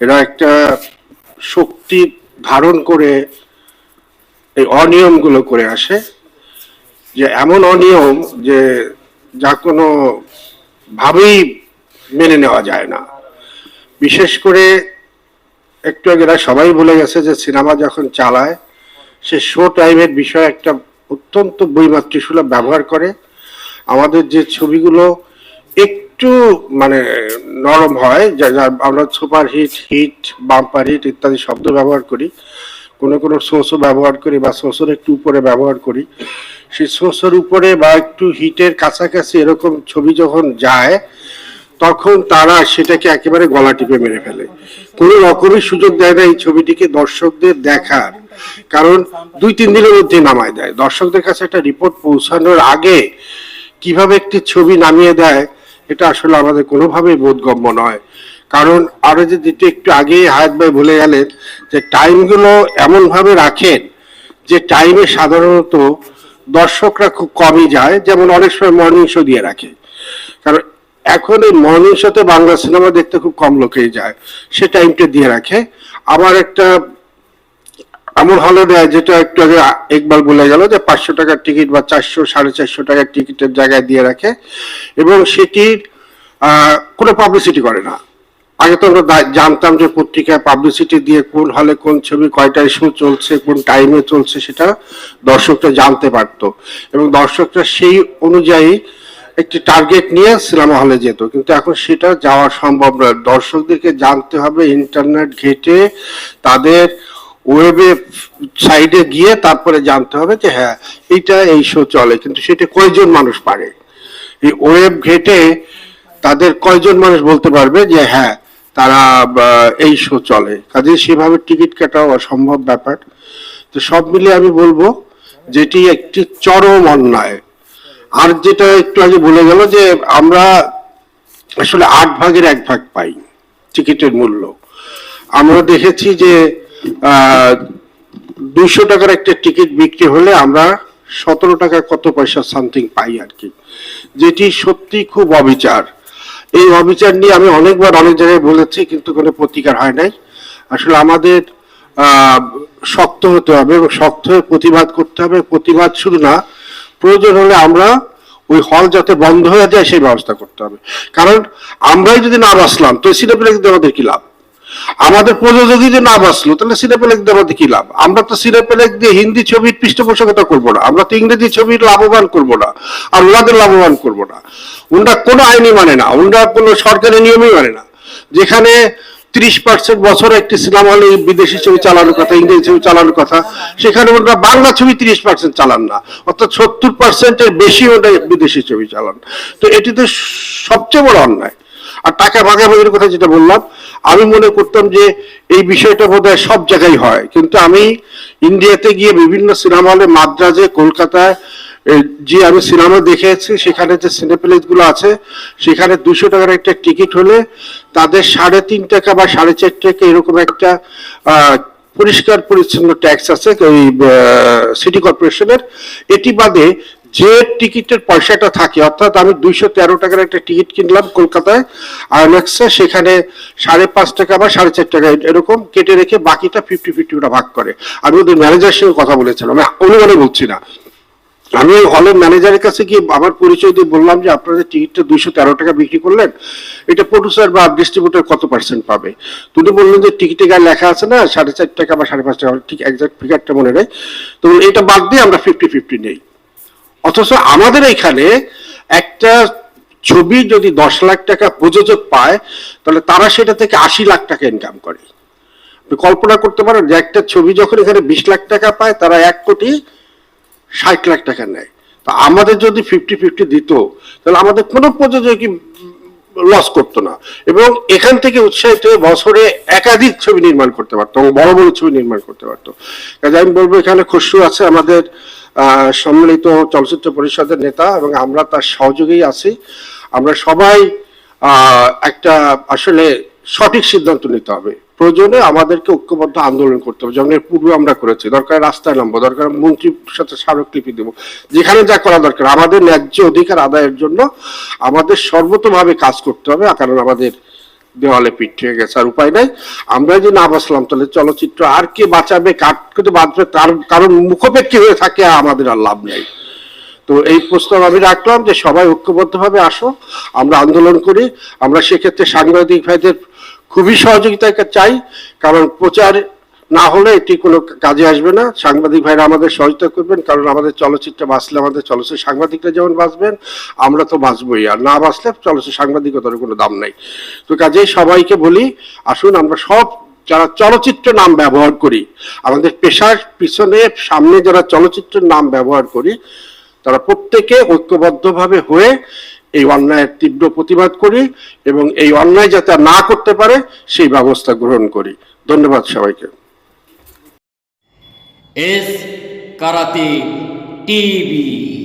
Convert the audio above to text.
এরা একটা শক্তি ধারণ করে এই অনিয়মগুলো করে আসে, যে এমন অনিয়ম যে যা কোনো ভাবেই মেনে নেওয়া যায় না। বিশেষ করে একটু আগে এরা সবাই বলে গেছে যে সিনেমা যখন চালায়, সে শো টাইমের বিষয়ে একটা অত্যন্ত বৈমাতৃক সুলভ ব্যবহার করে। আমাদের যে ছবিগুলো একটু মানে নরম হয়, যা যা আমরা super hit hit, bumper hit ইত্যাদি শব্দ ব্যবহার করি। কোনো কোনো সোসও ব্যবহার করি বা সোসের একটু উপরে ব্যবহার করি। সেই সোসের উপরে বা একটু হিটের কাছাকাছি এরকম ছবি যখন যায়, তখন তারা সেটাকে একেবারে গলা টিপে মেরে ফেলে। কোনো রকমই সুযোগ দেয় না এই ছবিটিকে দর্শকদের দেখার। কারণ দুই, তিন দিনের মধ্যে নামায় দেয়। দর্শকদের কাছে একটা রিপোর্ট পৌঁছানোর আগে কীভাবে একটি ছবি নামিয়ে দেয় এটা আসলে আমাদের কোনোভাবেই বোধগম্য নয়। কারণ আরও যে যেটি একটু আগে হায়াত ভাই বলে গেলেন যে টাইমগুলো এমনভাবে রাখেন যে টাইমে সাধারণত দর্শকরা খুব কমই যায়, যেমন অনেক সময় মর্নিং শো দিয়ে রাখে। কারণ এখন এই মর্নিং শোতে বাংলা সিনেমা দেখতে খুব কম লোকেই যায়। সে টাইমটা দিয়ে রাখে। আবার একটা এমন হলে দেয়, যেটা একটু আগে একবার বলে গেল যে পাঁচশো টাকার টিকিট বা চারশো, সাড়ে চারশো টাকার টিকিটের জায়গায় দিয়ে রাখে। এবং সেটির কোনো পাবলিসিটি করে না। আগে তো আমরা জানতাম যে পত্রিকায় পাবলিসিটি দিয়ে কোন হলে কোন ছবি কয়টায় শো চলছে, কোন টাইমে চলছে, সেটা দর্শকরা জানতে পারতো। এবং দর্শকরা সেই অনুযায়ী একটি টার্গেট নিয়ে সিনেমা হলে যেত। কিন্তু এখন সেটা যাওয়া সম্ভব নয়। দর্শকদেরকে জানতে হবে ইন্টারনেট ঘেটে তাদের ওয়েবে সাইডে গিয়ে তারপরে জানতে হবে যে হ্যাঁ এইটা এই শো চলে, কিন্তু সেটা কয়জন মানুষ পারে? এই ওয়েব ঘেটে তাদের কয়জন মানুষ বলতে পারবে যে হ্যাঁ তারা এই শো চলে। কাজে সেভাবে টিকিট কাটাও অসম্ভব ব্যাপার। তো সব মিলিয়ে আমি বলব, যেটি একটি চরম অন্যায়। আর যেটা একটু আগে বলে গেল যে আমরা আসলে আট ভাগের এক ভাগ পাই টিকিটের মূল্য। আমরা দেখেছি যে দুইশো টাকার একটা টিকিট বিক্রি হলে আমরা সতেরো টাকা কত পয়সা সামথিং পাই আর কি। যেটি সত্যি খুব অবিচার। এই অবিচার নিয়ে আমি অনেকবার অনেক জায়গায় বলেছি, কিন্তু কোনো প্রতিকার হয় নাই। আসলে আমাদের শক্ত হতে হবে এবং শক্ত হয়ে প্রতিবাদ করতে হবে। প্রতিবাদ শুধু না, প্রয়োজন হলে আমরা ওই হল যাতে বন্ধ হয়ে যায়, সেই ব্যবস্থা করতে হবে। কারণ আমরাই যদি না বাঁচলাম, তো সিনেপ্লেক্স আমাদের কি লাভ? আমাদের প্রযোজকই যে না বাঁচলো তাহলে সিনেপ্লেক্স দিয়ে আমাদের কি লাভ? আমরা তো সিনেপ্লেক্স দিয়ে হিন্দি ছবির পৃষ্ঠপোষকতা করব না, আমরা তো ইংরেজি ছবির লাভবান করব না, আর ওনাদের লাভবান করব না। ওনারা কোনো আইনই মানে না, ওনারা কোনো সরকারি নিয়মই মানে না। যেখানে ত্রিশ পার্সেন্ট বছরে একটি সিনেমা হলে বিদেশি ছবি চালানোর কথা, ইংরেজি ছবি চালানোর কথা, সেখানে ওনারা বাংলা ছবি তিরিশ পার্সেন্ট চালান না, অর্থাৎ সত্তর পার্সেন্টের বেশি ওটা বিদেশি ছবি চালান। তো এটি তো সবচেয়ে বড় অন্যায়। আর টাকা ভাগাভাগির কথা যেটা বললাম, আমি মনে করতাম যে এই বিষয়টা বোধহয় সব জায়গায় হয়। কিন্তু আমি ইন্ডিয়াতে গিয়ে বিভিন্ন সিনেমা হলে, মাদ্রাজে, কলকাতায় যে আমি সিনেমা দেখেছি, সেখানে যে সিনেপ্লেক্সগুলো আছে, সেখানে দুশো টাকার একটা টিকিট হলে তাদের সাড়ে তিন টাকা বা সাড়ে চার টাকা এরকম একটা পরিষ্কার পরিচ্ছন্ন ট্যাক্স আছে, ওই সিটি কর্পোরেশনের। এটি বাদে যে টিকিটের পয়সাটা থাকে, অর্থাৎ আমি দুইশো তেরো টাকার একটা টিকিট কিনলাম কলকাতায় আইনক্সে সেখানে সাড়ে পাঁচ টাকা বা সাড়ে চার টাকা এরকম কেটে রেখে বাকিটা ফিফটি ফিফটি ওটা ভাগ করে। আমি ওদের ম্যানেজারের সঙ্গে কথা বলেছিলাম, আমি অনুমানে বলছি না। আমি হলের ম্যানেজারের কাছে গিয়ে আমার পরিচয় দিয়ে বললাম যে আপনাদের টিকিটটা দুইশো তেরো টাকা বিক্রি করলেন, এটা প্রডিউসার বা ডিস্ট্রিবিউটার কত পার্সেন্ট পাবে? তিনি বললেন যে, টিকিটে গায়ে লেখা আছে না, সাড়ে চার টাকা বা সাড়ে পাঁচ টাকা, ঠিক একজাক্ট ফিগারটা মনে নেই। তো এটা বাদ দিয়ে আমরা ফিফটি ফিফটি নেই। অথচ আমাদের এখানে একটা ছবি যদি দশ লাখ টাকা প্রযোজক পায়, তাহলে তারা সেটা থেকে আশি লাখ টাকা ইনকাম করে। কল্পনা করতে পারেন যে একটা ছবি যখন এখানে বিশ লাখ টাকা পায়, তারা এক কোটি ষাট লাখ টাকা নেয়। তা আমাদের যদি ফিফটি ফিফটি দিত, তাহলে আমাদের কোনো প্রযোজকই লস করতো না। এবং এখান থেকে উৎসাহিত বছরে একাধিক ছবি নির্মাণ করতে পারতো বড় বড় ছবি নির্মাণ করতে পারতো। কাজে আমি বলব, এখানে খসরু আছে আমাদের সম্মিলিত চলচ্চিত্র পরিষদের নেতা এবং আমরা তার সহযোগেই আছি। আমরা সবাই একটা আসলে সঠিক সিদ্ধান্ত নিতে হবে। প্রয়োজনে আমাদেরকে ঐক্যবদ্ধ আন্দোলন করতে হবে। যেমন এর পূর্বে আমরা করেছি। দরকার রাস্তায় নামবো, দরকার মন্ত্রীর সাথে স্মারকলিপি দেবো। যেখানে যা করা দরকার। আমাদের ন্যায্য অধিকার আদায়ের জন্য আমাদের সর্বতভাবে কাজ করতে হবে, কারণ আমাদের দেওয়ালে পিঠ হয়ে গেছে, আর উপায় নাই। আমরা যে না বাঁচলাম, তাহলে চলচ্চিত্র আর কে বাঁচাবে কিন্তু বাঁচবে কারণ কারণ মুখোপেক্ষী হয়ে থাকে আমাদের আর লাভ নেই। তো এই প্রস্তাব আমি রাখলাম যে সবাই ঐক্যবদ্ধভাবে আসো, আমরা আন্দোলন করি। আমরা সেক্ষেত্রে সাংবাদিক ভাইদের খুবই সহযোগিতা চাই, কারণ প্রচার না হলে এটি কোনো কাজে আসবে না। সাংবাদিক ভাইরা আমাদের সহযোগিতা করবেন, কারণ আমাদের চলচ্চিত্র বাঁচলে আমাদের চলচ্চিত্র সাংবাদিকরা যেমন বাঁচবেন, আমরা তো বাঁচবই। আর না বাঁচলে চলচ্চিত্র সাংবাদিকতার কোনো দাম নাই। তো কাজেই সবাইকে বলি, আসুন আমরা সব যারা চলচ্চিত্র নাম ব্যবহার করি, আমাদের পেশার পিছনে সামনে যারা চলচ্চিত্রের নাম ব্যবহার করি, তারা প্রত্যেকে ঐক্যবদ্ধভাবে হয়ে এই অন্যায়ের তীব্র প্রতিবাদ করি এবং এই অন্যায় যাতে না করতে পারে, সেই ব্যবস্থা গ্রহণ করি। ধন্যবাদ সবাইকে। S karate TV.